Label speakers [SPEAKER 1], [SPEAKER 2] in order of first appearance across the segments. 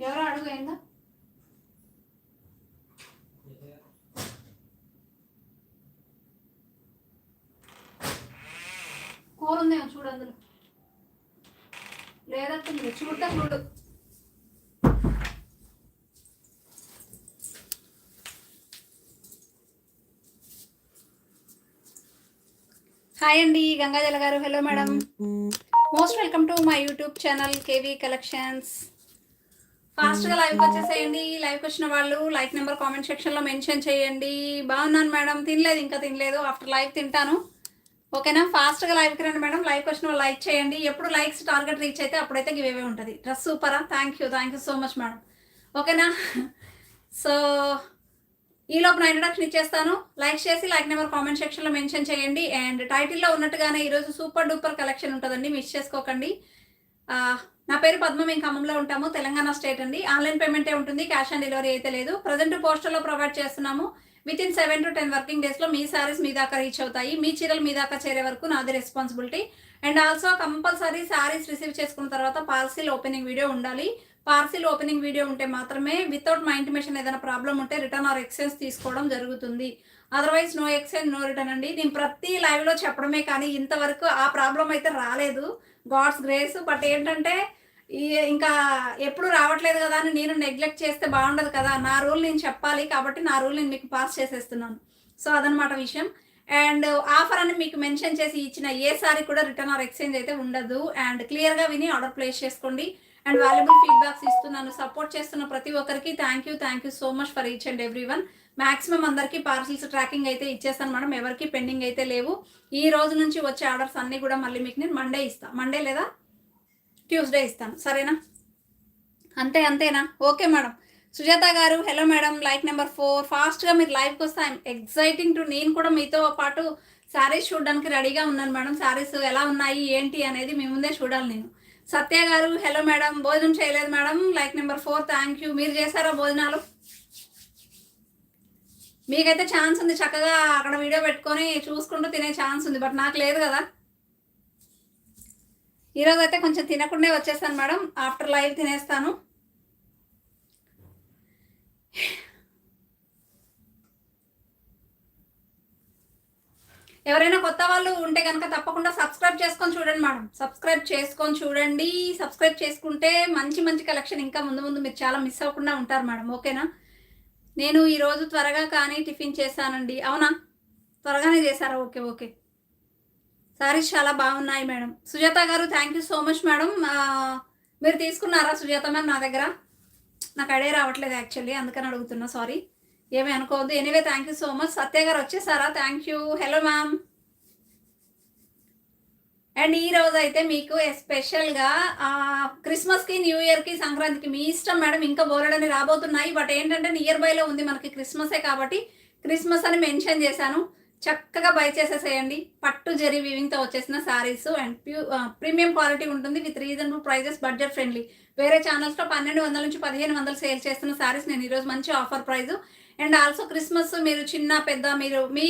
[SPEAKER 1] ఎవరో అడుగు కూర ఉందేమో చూడు అందులో. లేదట్టుంది చూడటం చూడు. హాయ్ అండి Gangajala garu. Hello madam most welcome to my YouTube channel KV collections ఫాస్ట్గా లైవ్ వచ్చేసేయండి. లైవ్కి వచ్చిన వాళ్ళు లైక్ నెంబర్ కామెంట్ సెక్షన్లో మెన్షన్ చేయండి. బాగున్నాను మేడం. తినలేదు ఇంకా తినలేదు. ఆఫ్టర్ లైవ్ తింటాను. ఓకేనా ఫాస్ట్గా లైవ్కి రండి మేడం. లైవ్ వచ్చిన వాళ్ళు లైక్ చేయండి. ఎప్పుడు లైక్స్ టార్గెట్ రీచ్ అయితే అప్పుడైతే గివ్ అవే ఉంటుంది. Dress సూపరా thank you thank you so much madam. ఓకేనా సో ఈ లోపు ఇంట్రడక్షన్ ఇచ్చేస్తాను. లైక్ చేసి లైక్ నెంబర్ కామెంట్ సెక్షన్లో మెన్షన్ చేయండి. అండ్ టైటిల్లో ఉన్నట్టుగానే ఈరోజు సూపర్ డూపర్ కలెక్షన్ ఉంటుందండి. మిస్ చేసుకోకండి. Ah, నా పేరు పద్మ మేము ఖమ్మంలో ఉంటాము. తెలంగాణ స్టేట్ అండి. ఆన్లైన్ పేమెంటే ఉంటుంది క్యాష్ ఆన్ డెలివరీ అయితే లేదు. ప్రజెంట్ పోస్టర్లో ప్రొవైడ్ చేస్తున్నాము. With in seven to ten working డేస్లో మీ సారీస్ మీ దాకా రీచ్ అవుతాయి. మీ చీరలు మీ దాకా చేరే వరకు నాది responsibility. And also compulsory sarees receive చేసుకున్న తర్వాత పార్సిల్ ఓపెనింగ్ వీడియో ఉండాలి. పార్సిల్ ఓపెనింగ్ వీడియో ఉంటే మాత్రమే వితౌట్ మా ఇంటిమేషన్ ఏదైనా ప్రాబ్లం ఉంటే రిటర్న్ ఆర్ ఎక్స్చేంజ్ తీసుకోవడం జరుగుతుంది. Otherwise no exchange no return అండి. నేను ప్రతి లైవ్లో చెప్పడమే కానీ ఇంతవరకు ఆ ప్రాబ్లం అయితే రాలేదు. God's grace. బట్ ఏంటంటే ఇంకా ఎప్పుడు రావట్లేదు కదా అని నేను నెగ్లెక్ట్ చేస్తే బాగుండదు కదా. నా రూల్ నేను చెప్పాలి కాబట్టి నా రూల్ నేను మీకు పాస్ చేసేస్తున్నాను. సో అదనమాట విషయం. అండ్ ఆఫర్ అని మీకు మెన్షన్ చేసి ఇచ్చిన ఏ సారీ కూడా రిటర్న్ ఆర్ ఎక్స్చేంజ్ అయితే ఉండదు. అండ్ క్లియర్గా విని ఆర్డర్ ప్లేస్ చేసుకోండి. అండ్ వాల్యుబుల్ ఫీడ్బ్యాక్స్ ఇస్తున్నాను. సపోర్ట్ చేస్తున్న ప్రతి ఒక్కరికి thank you thank you so much for each and every one maximum అందరికీ పార్సిల్స్ ట్రాకింగ్ అయితే ఇచ్చేస్తాను మేడం. ఎవరికి పెండింగ్ అయితే లేవు. ఈ రోజు నుంచి వచ్చే ఆర్డర్స్ అన్నీ కూడా మళ్ళీ మీకు నేను మండే ఇస్తాను మండే లేదా? ట్యూస్డే ఇస్తాను. సరేనా? అంతే అంతేనా? Okay madam. Sujatha garu hello madam. Like number four. ఫాస్ట్గా మీరు లైవ్కి వస్తే ఐఎమ్ ఎగ్జైటింగ్ టు నేను కూడా మీతో పాటు శారీస్ చూడడానికి రెడీగా ఉన్నాను మేడం. శారీస్ ఎలా ఉన్నాయి ఏంటి అనేది మీ ముందే చూడాలి నేను. సత్య గారు హలో మేడం. భోజనం చేయలేదు madam. Like number four. Thank you. మీరు చేశారా భోజనాలు? మీకైతే ఛాన్స్ ఉంది. చక్కగా అక్కడ వీడియో పెట్టుకొని చూసుకుంటూ తినే ఛాన్స్ ఉంది. బట్ నాకు లేదు కదా. ఈరోజు అయితే కొంచెం తినకుండా వచ్చేస్తాను మేడం. ఆఫ్టర్ లైవ్ తినేస్తాను. ఎవరైనా కొత్త వాళ్ళు ఉంటే కనుక తప్పకుండా సబ్స్క్రైబ్ చేసుకొని చూడండి మేడం. సబ్స్క్రైబ్ చేసుకొని చూడండి. సబ్స్క్రైబ్ చేసుకుంటే మంచి మంచి కలెక్షన్ ఇంకా ముందు ముందు మీరు చాలా మిస్ అవ్వకుండా ఉంటారు మేడం. ఓకేనా? నేను ఈరోజు త్వరగా కానీ టిఫిన్ చేశానండి. అవునా? త్వరగానే చేశారా? Okay okay. సారీస్ చాలా బాగున్నాయి madam. Sujatha garu thank you so much madam. మీరు తీసుకున్నారా సుజాత మ్యామ్ నా దగ్గర? నాకు అడే రావట్లేదు యాక్చువల్లీ అందుకని అడుగుతున్నా సారీ ఏమీ అనుకోవద్దు. Anyway thank you so much Satya garu వచ్చేసారా? Thank you hello ma'am and ఈ రోజు అయితే మీకు ఎస్పెషల్గా క్రిస్మస్కి న్యూ ఇయర్కి సంక్రాంతికి మీ ఇష్టం మేడం. ఇంకా బోలెడని రాబోతున్నాయి బట్ ఏంటంటే నియర్ బైలో ఉంది మనకి క్రిస్మసే కాబట్టి క్రిస్మస్ అని మెన్షన్ చేశాను. చక్కగా బై చేసేసేయండి. పట్టు జరి వీవింగ్తో వచ్చేసిన sarees and pure premium quality ఉంటుంది. With reasonable prices budget friendly వేరే ఛానల్స్లో పన్నెండు వందల నుంచి పదిహేను వందలు సేల్ చేస్తున్న శారీస్ నేను ఈరోజు మంచి offer price and also Christmas మీరు చిన్న పెద్ద మీరు మీ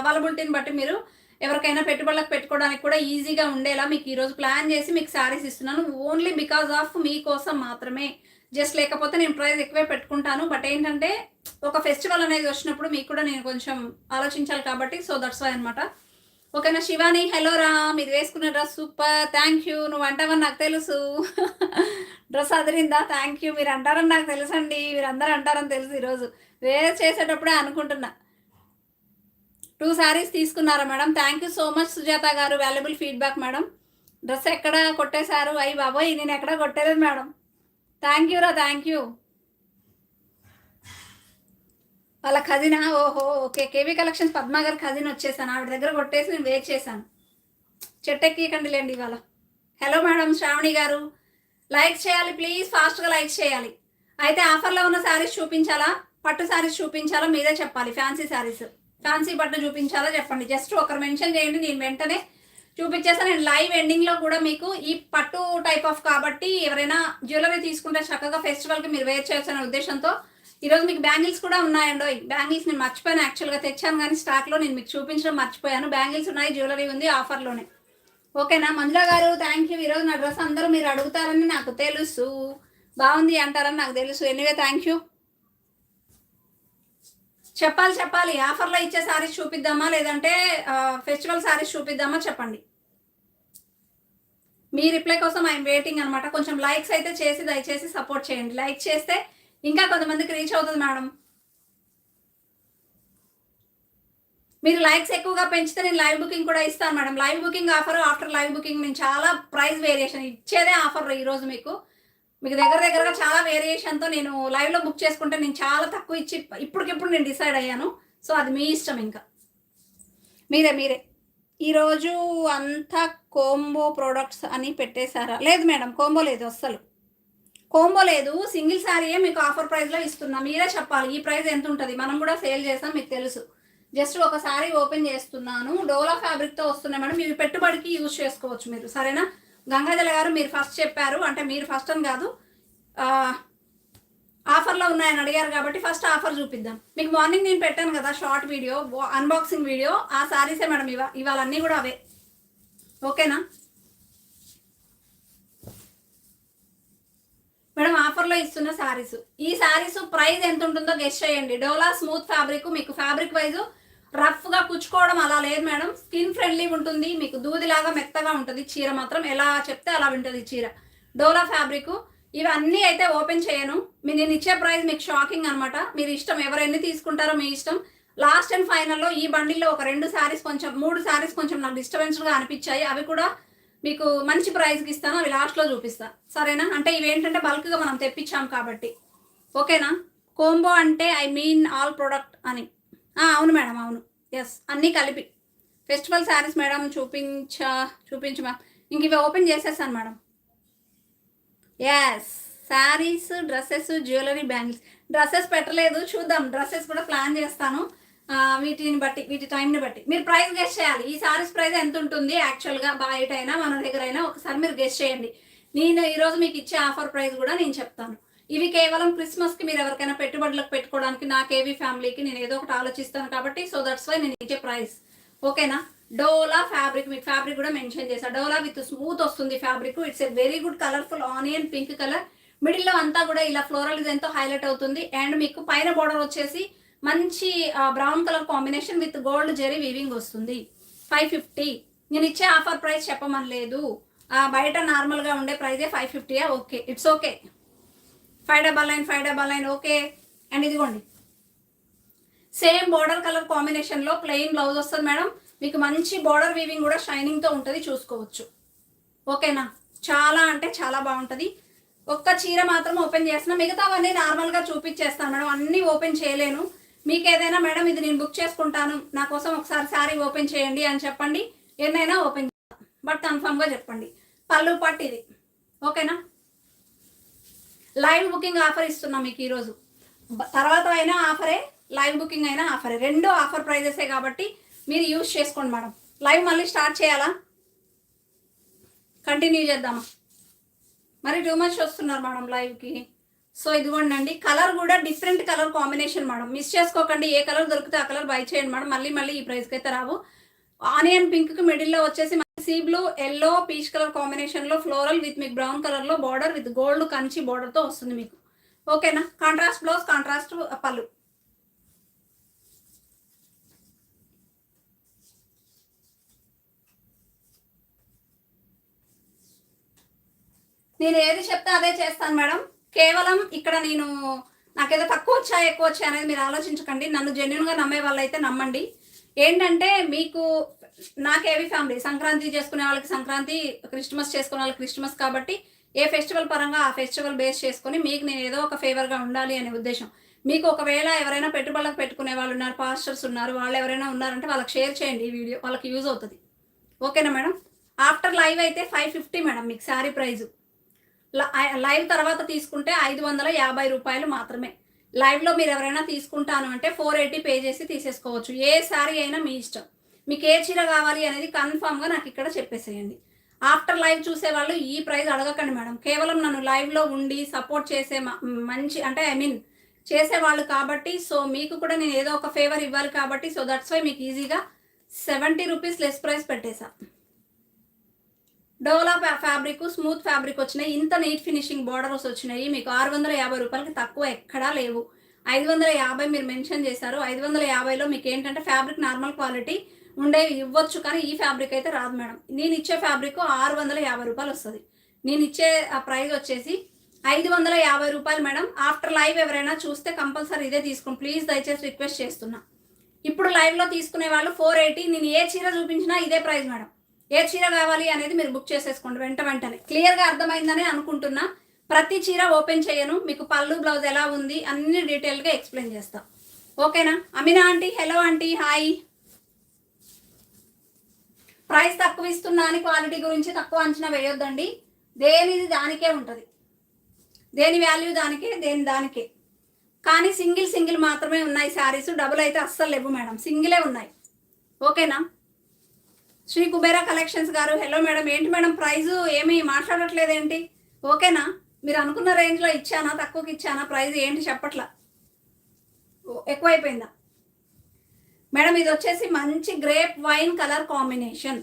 [SPEAKER 1] అవైలబిలిటీని బట్టి మీరు ఎవరికైనా పెట్టుబడులకు పెట్టుకోవడానికి కూడా ఈజీగా ఉండేలా మీకు ఈరోజు ప్లాన్ చేసి మీకు శారీస్ ఇస్తున్నాను. ఓన్లీ బికాస్ ఆఫ్ మీకోసం మాత్రమే. జస్ట్ లేకపోతే నేను ప్రైస్ ఎక్కువే పెట్టుకుంటాను. బట్ ఏంటంటే ఒక ఫెస్టివల్ అనేది వచ్చినప్పుడు మీకు కూడా నేను కొంచెం ఆలోచించాలి కాబట్టి సో దట్స్ వై అనమాట ఓకేనా శివాని? హలో రా మీరు వేసుకున్న డ్రెస్ సూపర్. థ్యాంక్ యూ నువ్వు అంటావని నాకు తెలుసు. డ్రెస్ అదిరిందా? థ్యాంక్ యూ మీరు అంటారని నాకు తెలుసండి. మీరు అందరూ అంటారని తెలుసు ఈరోజు. వేర్ చేసేటప్పుడే అనుకుంటున్నా. టూ శారీస్ తీసుకున్నారా madam? Thank you so much Sujatha garu. Valuable feedback madam. Dress ఎక్కడ కొట్టేశారు? అయ్యి బాబోయ్ నేను ఎక్కడ కొట్టలేదు మేడం. థ్యాంక్ యూ రా థ్యాంక్ యూ వాళ్ళ ఖజినా ఓహో ఓకే. కేవీ కలెక్షన్స్ పద్మా గారు ఖజీన్ వచ్చేసాను. ఆవిడ దగ్గర కొట్టేసి నేను వెయిట్ చేశాను. చెట్టెక్కియకండి లేండి ఇవాళ. హలో మేడం శ్రావణి గారు. లైక్ చేయాలి ప్లీజ్ ఫాస్ట్గా లైక్ చేయాలి. అయితే ఆఫర్లో ఉన్న శారీస్ చూపించాలా? పట్టు శారీస్ చూపించాలా? మీరే చెప్పాలి. ఫ్యాన్సీ శారీస్ ఫ్యాన్సీ పట్టు చూపించాలా? చెప్పండి. జస్ట్ ఒకరు మెన్షన్ చేయండి. నేను వెంటనే చూపించేస్తాను. నేను లైవ్ ఎండింగ్లో కూడా మీకు ఈ పట్టు టైప్ ఆఫ్ కాబట్టి ఎవరైనా జ్యువెలరీ తీసుకుంటే చక్కగా ఫెస్టివల్కి మీరు వేర్ చేయొచ్చు అనే ఉద్దేశంతో ఈరోజు మీకు బ్యాంగిల్స్ కూడా ఉన్నాయండో బ్యాంగిల్స్ నేను మర్చిపోయాను యాక్చువల్గా తెచ్చాను కానీ స్టాక్లో నేను మీకు చూపించడం మర్చిపోయాను. బ్యాంగిల్స్ ఉన్నాయి జ్యువెలరీ ఉంది ఆఫర్లోనే ఓకేనా మంజుల గారు థ్యాంక్ యూ ఈరోజు నా డ్రెస్ అందరూ మీరు అడుగుతారని నాకు తెలుసు. బాగుంది అంటారని నాకు తెలుసు. ఎనీవే థ్యాంక్ యూ చెప్పాలి చెప్పాలి. ఆఫర్లో ఇచ్చే సారీస్ చూపిద్దామా? లేదంటే ఫెస్టివల్ సారీస్ చూపిద్దామా చెప్పండి. మీ రిప్లై కోసం ఐఎమ్ వెయిటింగ్ అనమాట కొంచెం లైక్స్ అయితే చేసి దయచేసి సపోర్ట్ చేయండి. లైక్ చేస్తే ఇంకా కొంతమందికి రీచ్ అవుతుంది మేడం. మీరు లైక్స్ ఎక్కువగా పెంచితే నేను లైవ్ బుకింగ్ కూడా ఇస్తాను madam. Live booking offer after live booking. నేను చాలా ప్రైస్ వేరియేషన్ ఇచ్చేదే ఆఫర్ ఈరోజు మీకు. మీకు దగ్గర దగ్గరగా చాలా వేరియేషన్తో నేను లైవ్లో బుక్ చేసుకుంటే నేను చాలా తక్కువ ఇచ్చి ఇప్పటికిప్పుడు నేను డిసైడ్ అయ్యాను. సో అది మీ ఇష్టం ఇంకా. మీరే మీరే. ఈరోజు అంతా కోంబో ప్రోడక్ట్స్ అని పెట్టేశారా? లేదు మేడం కోంబో లేదు అస్సలు. కోంబో లేదు సింగిల్ శారీయే మీకు ఆఫర్ ప్రైస్లో ఇస్తున్నా. మీరే చెప్పాలి ఈ ప్రైస్ ఎంత ఉంటుంది? మనం కూడా సేల్ చేస్తాం మీకు తెలుసు. జస్ట్ ఒక శారీ ఓపెన్ చేస్తున్నాను. డోలా ఫ్యాబ్రిక్తో వస్తున్నాయి మేడం. ఇవి పెట్టుబడికి యూజ్ చేసుకోవచ్చు మీరు. సరేనా? గంగాజల గారు మీరు ఫస్ట్ చెప్పారు అంటే మీరు ఫస్ట్ అని కాదు. ఆఫర్లో ఉన్నాయని అడిగారు కాబట్టి ఫస్ట్ ఆఫర్ చూపిద్దాం. మీకు మార్నింగ్ నేను పెట్టాను కదా షార్ట్ వీడియో అన్బాక్సింగ్ వీడియో ఆ శారీసే మేడం ఇవా ఇవాళ అన్నీ కూడా అవే. ఓకేనా? మేడం ఆఫర్లో ఇస్తున్న శారీస్ ఈ శారీస్ ప్రైస్ ఎంత ఉంటుందో గెస్ట్ చేయండి. డోలా స్మూత్ ఫ్యాబ్రిక్ మీకు ఫ్యాబ్రిక్ వైజ్ రఫ్గా కుచ్చుకోవడం అలా లేదు మేడం. స్కిన్ ఫ్రెండ్లీ ఉంటుంది. మీకు దూదిలాగా మెత్తగా ఉంటుంది చీర మాత్రం. ఎలా చెప్తే అలా ఉంటుంది చీర. డోలా ఫ్యాబ్రిక్. ఇవన్నీ అయితే ఓపెన్ చేయను. మీ నేను ఇచ్చే ప్రైస్ మీకు షాకింగ్ అనమాట మీరు ఇష్టం. ఎవరెన్ని తీసుకుంటారో మీ ఇష్టం. లాస్ట్ అండ్ ఫైనల్లో ఈ బండిల్లో ఒక రెండు శారీస్ కొంచెం మూడు శారీస్ కొంచెం నాకు డిస్టర్బెన్స్గా అనిపించాయి. అవి కూడా మీకు మంచి ప్రైస్కి ఇస్తాను. అవి లాస్ట్లో చూపిస్తాను సరేనా? అంటే ఇవేంటంటే బల్క్గా మనం తెప్పించాం కాబట్టి. ఓకేనా? కోంబో అంటే ఐ మీన్ ఆల్ ప్రొడక్ట్ అని. అవును మేడం అవును. ఎస్ అన్నీ కలిపి. ఫెస్టివల్ శారీస్ మేడం చూపించ చూపించు మ్యామ్ ఇంక ఇవి ఓపెన్ చేసేసాను madam. Yes saris dresses jewellery bangles dresses పెట్టలేదు చూద్దాం. డ్రెస్సెస్ కూడా ప్లాన్ చేస్తాను. వీటిని బట్టి వీటి టైంని బట్టి. మీరు ప్రైస్ గెస్ట్ చేయాలి. ఈ సారీస్ ప్రైస్ ఎంత ఉంటుంది? యాక్చువల్గా బయట అయినా మన దగ్గర అయినా ఒకసారి మీరు గెస్ట్ చేయండి. నేను ఈరోజు మీకు ఇచ్చే ఆఫర్ ప్రైస్ కూడా నేను చెప్తాను. ఇవి కేవలం క్రిస్మస్కి మీరు ఎవరికైనా పెట్టుబడులకు పెట్టుకోవడానికి నా కేవీ ఫ్యామిలీకి నేను ఏదో ఒకటి ఆలోచిస్తాను కాబట్టి సో దట్స్ వై నేను ఇచ్చే ప్రైస్ ఓకేనా? డోలా ఫ్యాబ్రిక్ మీకు ఫ్యాబ్రిక్ కూడా మెన్షన్ చేశాను డోలా విత్ స్మూత్ వస్తుంది fabric it's a very good colourful onion pink colour మిడిల్లో అంతా కూడా ఇలా ఫ్లోరల్ డిజైన్తో హైలైట్ అవుతుంది. అండ్ మీకు పైన బోర్డర్ వచ్చేసి మంచి brown colour combination with gold zari weaving వస్తుంది. ఫైవ్ ఫిఫ్టీ నేను ఇచ్చే ఆఫర్ ప్రైస్ చెప్పమని లేదు బయట నార్మల్గా ఉండే ప్రైజే five ఫిఫ్టీయా okay. It's okay five double nine five double nine okay. And ఇదిగోండి. సేమ్ బార్డర్ కలర్ కాంబినేషన్లో ప్లెయిన్ బ్లౌజ్ వస్తుంది మేడం. మీకు మంచి బార్డర్ వీవింగ్ కూడా షైనింగ్తో ఉంటుంది చూసుకోవచ్చు. ఓకేనా? చాలా అంటే చాలా బాగుంటుంది. ఒక్క చీర మాత్రం ఓపెన్ చేస్తున్నా. మిగతావన్నీ నార్మల్గా చూపించేస్తాను మేడం. అన్నీ ఓపెన్ చేయలేను. మీకు ఏదైనా మేడం ఇది నేను బుక్ చేసుకుంటాను. నా కోసం ఒకసారి శారీ ఓపెన్ చేయండి అని చెప్పండి. ఎన్నైనా ఓపెన్ చేస్తాను బట్ కన్ఫామ్గా చెప్పండి. పళ్ళు పట్టు ఇది ఓకేనా? లైవ్ బుకింగ్ ఆఫర్ ఇస్తున్నాం మీకు ఈరోజు తర్వాత అయినా ఆఫరే లైవ్ బుకింగ్ అయినా ఆఫరే. రెండు ఆఫర్ ప్రైజెసే కాబట్టి మీరు యూజ్ చేసుకోండి మేడం. లైవ్ మళ్ళీ స్టార్ట్ చేయాలా? కంటిన్యూ చేద్దామా? మరి టూ మచ్ వస్తున్నారు మేడం లైవ్కి. సో ఇదిగోండి అండి కలర్ కూడా different colour combination madam. Miss చేసుకోకండి ఏ కలర్ దొరికితే ఆ కలర్ బై చేయండి మేడం. మళ్ళీ మళ్ళీ ఈ ప్రైస్కి అయితే రావు. ఆనియన్ పింక్కి మిడిల్లో వచ్చేసి sea blue yellow peach colour కాంబినేషన్లో ఫ్లోరల్ విత్ మీకు బ్రౌన్ కలర్లో బార్డర్ విత్ గోల్డ్ కంచి బార్డర్తో వస్తుంది మీకు. ఓకేనా? కాంట్రాస్ట్ బ్లౌజ్ కాంట్రాస్ట్ పళ్ళు. నేను ఏది చెప్తే అదే చేస్తాను మేడం. కేవలం ఇక్కడ నేను నాకేదో తక్కువ వచ్చా ఎక్కువ వచ్చా అనేది మీరు ఆలోచించకండి. నన్ను జెన్యున్గా నమ్మే వాళ్ళైతే నమ్మండి. ఏంటంటే మీకు నాకేవి ఫ్యామిలీ సంక్రాంతి చేసుకునే వాళ్ళకి సంక్రాంతి క్రిస్మస్ చేసుకునే వాళ్ళకి క్రిస్మస్ కాబట్టి ఏ ఫెస్టివల్ పరంగా ఆ ఫెస్టివల్ బేస్ చేసుకుని మీకు నేను ఏదో ఒక ఫేవర్గా ఉండాలి అనే ఉద్దేశం. మీకు ఒకవేళ ఎవరైనా పెట్టుబడులకు పెట్టుకునే వాళ్ళు ఉన్నారు పాస్టర్స్ ఉన్నారు వాళ్ళు ఎవరైనా ఉన్నారంటే వాళ్ళకి షేర్ చేయండి ఈ వీడియో వాళ్ళకి యూజ్ అవుతుంది. ఓకేనా మేడం ఆఫ్టర్ లైవ్ అయితే ఫైవ్ ఫిఫ్టీ మేడం మీకు శారీ ప్రైజు లైవ్ తర్వాత తీసుకుంటే ఐదు వందల యాభై రూపాయలు మాత్రమే. లైవ్లో మీరు ఎవరైనా తీసుకుంటాను అంటే ఫోర్ ఎయిటీ పే చేసి తీసేసుకోవచ్చు. ఏ శారీ అయినా మీ ఇష్టం. మీకు ఏ చీర కావాలి అనేది కన్ఫామ్గా నాకు ఇక్కడ చెప్పేసేయండి. ఆఫ్టర్ లైవ్ చూసే వాళ్ళు ఈ ప్రైస్ అడగకండి మేడం. కేవలం నన్ను లైవ్లో ఉండి సపోర్ట్ చేసే మంచి అంటే ఐ మీన్ చేసేవాళ్ళు కాబట్టి సో మీకు కూడా నేను ఏదో ఒక ఫేవర్ ఇవ్వాలి కాబట్టి సో దట్స్ వై మీకు ఈజీగా సెవెంటీ రూపీస్ లెస్ ప్రైస్ పెట్టేశా డోలా ఫ్యాబ్రిక్ స్మూత్ ఫ్యాబ్రిక్ వచ్చినాయి. ఇంత నీట్ ఫినిషింగ్ బార్డర్స్ వచ్చినాయి. మీకు ఆరు వందల యాభై రూపాయలకి తక్కువ ఎక్కడా లేవు. ఐదు వందల యాభై మీరు మెన్షన్ చేశారు. ఐదు వందల యాభైలో మీకు ఏంటంటే ఫ్యాబ్రిక్ నార్మల్ క్వాలిటీ ఉండేవి ఇవ్వచ్చు కానీ ఈ ఫ్యాబ్రిక్ అయితే రాదు మేడం. నేను ఇచ్చే ఫ్యాబ్రిక్ ఆరు వందల యాభై రూపాయలు వస్తుంది. నేను ఇచ్చే ఆ ప్రైస్ వచ్చేసి ఐదు వందల యాభై రూపాయలు మేడం. ఆఫ్టర్ లైవ్ ఎవరైనా చూస్తే కంపల్సరీ ఇదే తీసుకోండి. ప్లీజ్ దయచేసి రిక్వెస్ట్ చేస్తున్నా. ఇప్పుడు లైవ్లో తీసుకునే వాళ్ళు ఫోర్ ఎయిటీ నేను ఏ చీర చూపించినా ఇదే ప్రైస్ మేడం. ఏ చీర కావాలి అనేది మీరు బుక్ చేసేసుకోండి వెంట వెంటనే. క్లియర్గా అర్థమైందని అనుకుంటున్నా. ప్రతి చీర ఓపెన్ చేయను. మీకు పళ్ళు బ్లౌజ్ ఎలా ఉంది అన్ని డీటెయిల్గా ఎక్స్ప్లెయిన్ చేస్తాను ఓకేనా Amina aunty hello aunty hi price తక్కువ ఇస్తున్నా అని క్వాలిటీ గురించి తక్కువ అంచనా వేయొద్దండి. దేనిది దానికే ఉంటుంది. దేని వాల్యూ దానికే దేని దానికే. కానీ సింగిల్ సింగిల్ మాత్రమే ఉన్నాయి శారీస్. డబుల్ అయితే అస్సలు లేవు మేడం. సింగిలే ఉన్నాయి. ఓకేనా? శ్రీ కుబేరా కలెక్షన్స్ గారు హలో మేడం ఏంటి మేడం ప్రైజు? ఏమీ మాట్లాడట్లేదేంటి ఓకేనా? మీరు అనుకున్న రేంజ్లో ఇచ్చానా? తక్కువకి ఇచ్చానా? ప్రైజ్ ఏంటి చెప్పట్లా? ఓ, ఎక్కువైపోయిందా? మేడం ఇది వచ్చేసి మంచి గ్రేప్ వైన్ కలర్ కాంబినేషన్.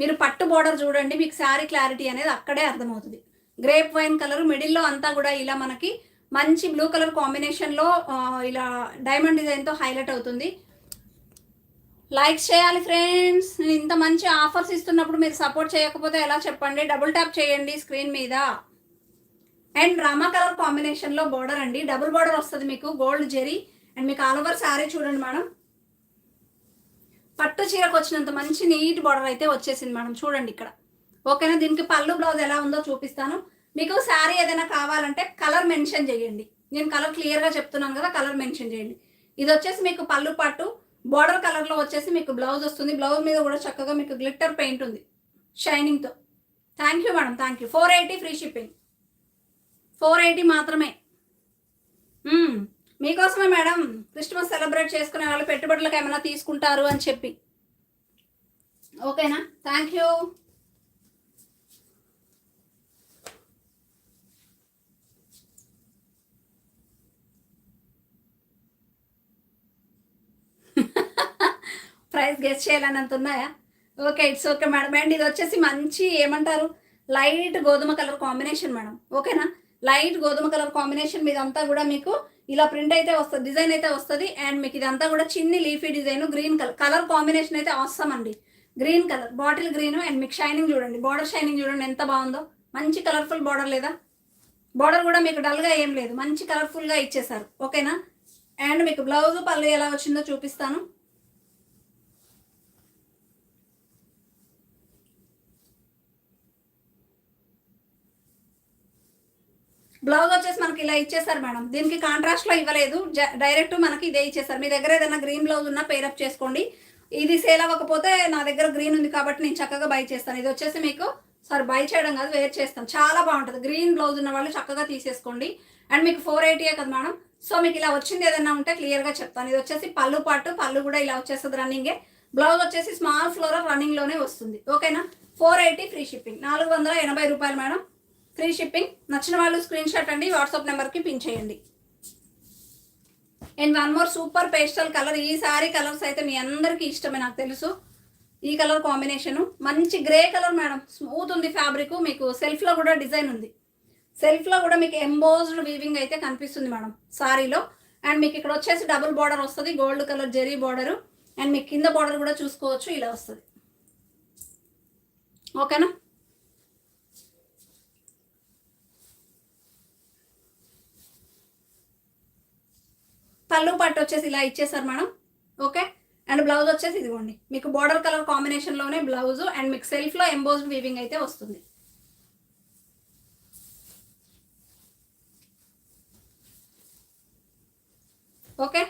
[SPEAKER 1] మీరు పట్టు బోర్డర్ చూడండి మీకు శారీ క్లారిటీ అనేది అక్కడే అర్థమవుతుంది. గ్రేప్ వైన్ కలర్ మిడిల్లో అంతా కూడా ఇలా మనకి మంచి బ్లూ కలర్ కాంబినేషన్లో ఇలా డైమండ్ డిజైన్తో హైలైట్ అవుతుంది. లైక్ చేయాలి ఫ్రెండ్స్ నేను ఇంత మంచి ఆఫర్స్ ఇస్తున్నప్పుడు మీరు సపోర్ట్ చేయకపోతే ఎలా చెప్పండి? డబుల్ ట్యాప్ చేయండి స్క్రీన్ మీద. అండ్ రామా కలర్ కాంబినేషన్లో బోర్డర్ అండి. డబుల్ బోర్డర్ వస్తుంది మీకు గోల్డ్ జెరీ అండ్ మీకు ఆల్ ఓవర్ శారీ చూడండి మేడం. పట్టు చీరకు వచ్చినంత మంచి నీట్ బార్డర్ అయితే వచ్చేసింది మేడం. చూడండి ఇక్కడ. ఓకేనా? దీనికి పళ్ళు బ్లౌజ్ ఎలా ఉందో చూపిస్తాను. మీకు శారీ ఏదైనా కావాలంటే కలర్ మెన్షన్ చేయండి. నేను కలర్ క్లియర్గా చెప్తున్నాను కదా కలర్ మెన్షన్ చేయండి. ఇది వచ్చేసి మీకు పళ్ళు పట్టు బార్డర్ కలర్లో వచ్చేసి మీకు బ్లౌజ్ వస్తుంది. బ్లౌజ్ మీద కూడా చక్కగా మీకు గ్లిట్టర్ పెయింట్ ఉంది. షైనింగ్తో thank you madam thank you four eighty free shipping four eighty మాత్రమే. Hmm. మీకోసమే మేడం. క్రిస్మస్ సెలబ్రేట్ చేసుకునే వాళ్ళు పెట్టుబడులకు ఏమైనా తీసుకుంటారు అని చెప్పి. ఓకేనా? Thank you. ప్రైస్ గెస్ట్ చేయాలన్నంత ఉన్నాయా? Okay it's okay madam. And ఇది వచ్చేసి మంచి ఏమంటారు? లైట్ గోధుమ కలర్ కాంబినేషన్ మేడం. ఓకేనా? లైట్ గోధుమ కలర్ కాంబినేషన్ మీదంతా కూడా మీకు ఇలా ప్రింట్ అయితే వస్తుంది డిజైన్ అయితే వస్తుంది అండ్ మీకు ఇదంతా కూడా చిన్ని leafy design green colour. Colour combination అయితే అవసరం అండి. Green colour bottle green and మీకు షైనింగ్ చూడండి. బార్డర్ షైనింగ్ చూడండి ఎంత బాగుందో. మంచి కలర్ఫుల్ బార్డర్ లేదా? బార్డర్ కూడా మీకు డల్గా ఏం లేదు. మంచి కలర్ఫుల్గా ఇచ్చేసారు. ఓకేనా అండ్ మీకు బ్లౌజ్ పళ్ళు ఎలా వచ్చిందో చూపిస్తాను. బ్లౌజ్ వచ్చేసి మనకి ఇలా ఇచ్చేసారు మేడం. దీనికి కాంట్రాస్ట్లో ఇవ్వలేదు. డైరెక్ట్ మనకి ఇదే ఇచ్చేసారు. మీ దగ్గర ఏదైనా గ్రీన్ బ్లౌజ్ ఉన్నా పేరప్ చేసుకోండి. ఇది సేల్ అవ్వకపోతే నా దగ్గర గ్రీన్ ఉంది కాబట్టి నేను చక్కగా బై చేస్తాను. ఇది వచ్చేసి మీకు సారీ బై చేయడం కాదు వేర్ చేస్తాను. చాలా బాగుంటుంది. గ్రీన్ బ్లౌజ్ ఉన్న వాళ్ళు చక్కగా తీసేసుకోండి. అండ్ మీకు ఫోర్ ఎయిటీయే కదా మేడం? సో మీకు ఇలా వచ్చింది ఏదైనా ఉంటే క్లియర్గా చెప్తాను. ఇది వచ్చేసి పళ్ళు పాటు పళ్ళు కూడా ఇలా వచ్చేస్తుంది రన్నింగే బ్లౌజ్ వచ్చేసి స్మాల్ ఫ్లోరల్ రన్నింగ్లోనే వస్తుంది. ఓకేనా ఫోర్ ఎయిటీ ఫ్రీ షిప్పింగ్ నాలుగు వందల ఎనభై రూపాయలు మేడం. Free shipping. నచ్చిన వాళ్ళు స్క్రీన్ షాట్ అండి వాట్సాప్ నెంబర్కి పిన్ చేయండి. And one more super pastel colour. ఈ సారీ కలర్స్ అయితే మీ అందరికీ ఇష్టమే నాకు తెలుసు. ఈ కలర్ కాంబినేషన్. మంచి గ్రే కలర్ మేడం. స్మూత్ ఉంది ఫ్యాబ్రిక్. మీకు సెల్ఫ్లో కూడా డిజైన్ ఉంది. సెల్ఫ్లో కూడా మీకు ఎంబోజ్డ్ వీవింగ్ అయితే కనిపిస్తుంది మేడం సారీలో. అండ్ మీకు ఇక్కడ వచ్చేసి డబుల్ బార్డర్ వస్తుంది. Gold colour zari border. And మీకు కింద బార్డర్ కూడా చూసుకోవచ్చు ఇలా వస్తుంది. ఓకేనా? పళ్ళు పట్టు వచ్చేసి ఇలా ఇచ్చేసారు మేడం. ఓకే? అండ్ బ్లౌజ్ వచ్చేసి ఇదిగోండి. మీకు బార్డర్ కలర్ కాంబినేషన్లోనే బ్లౌజ్ అండ్ మీకు సెల్ఫ్లో ఎంబోజ్డ్ వీవింగ్ అయితే వస్తుంది. ఓకే?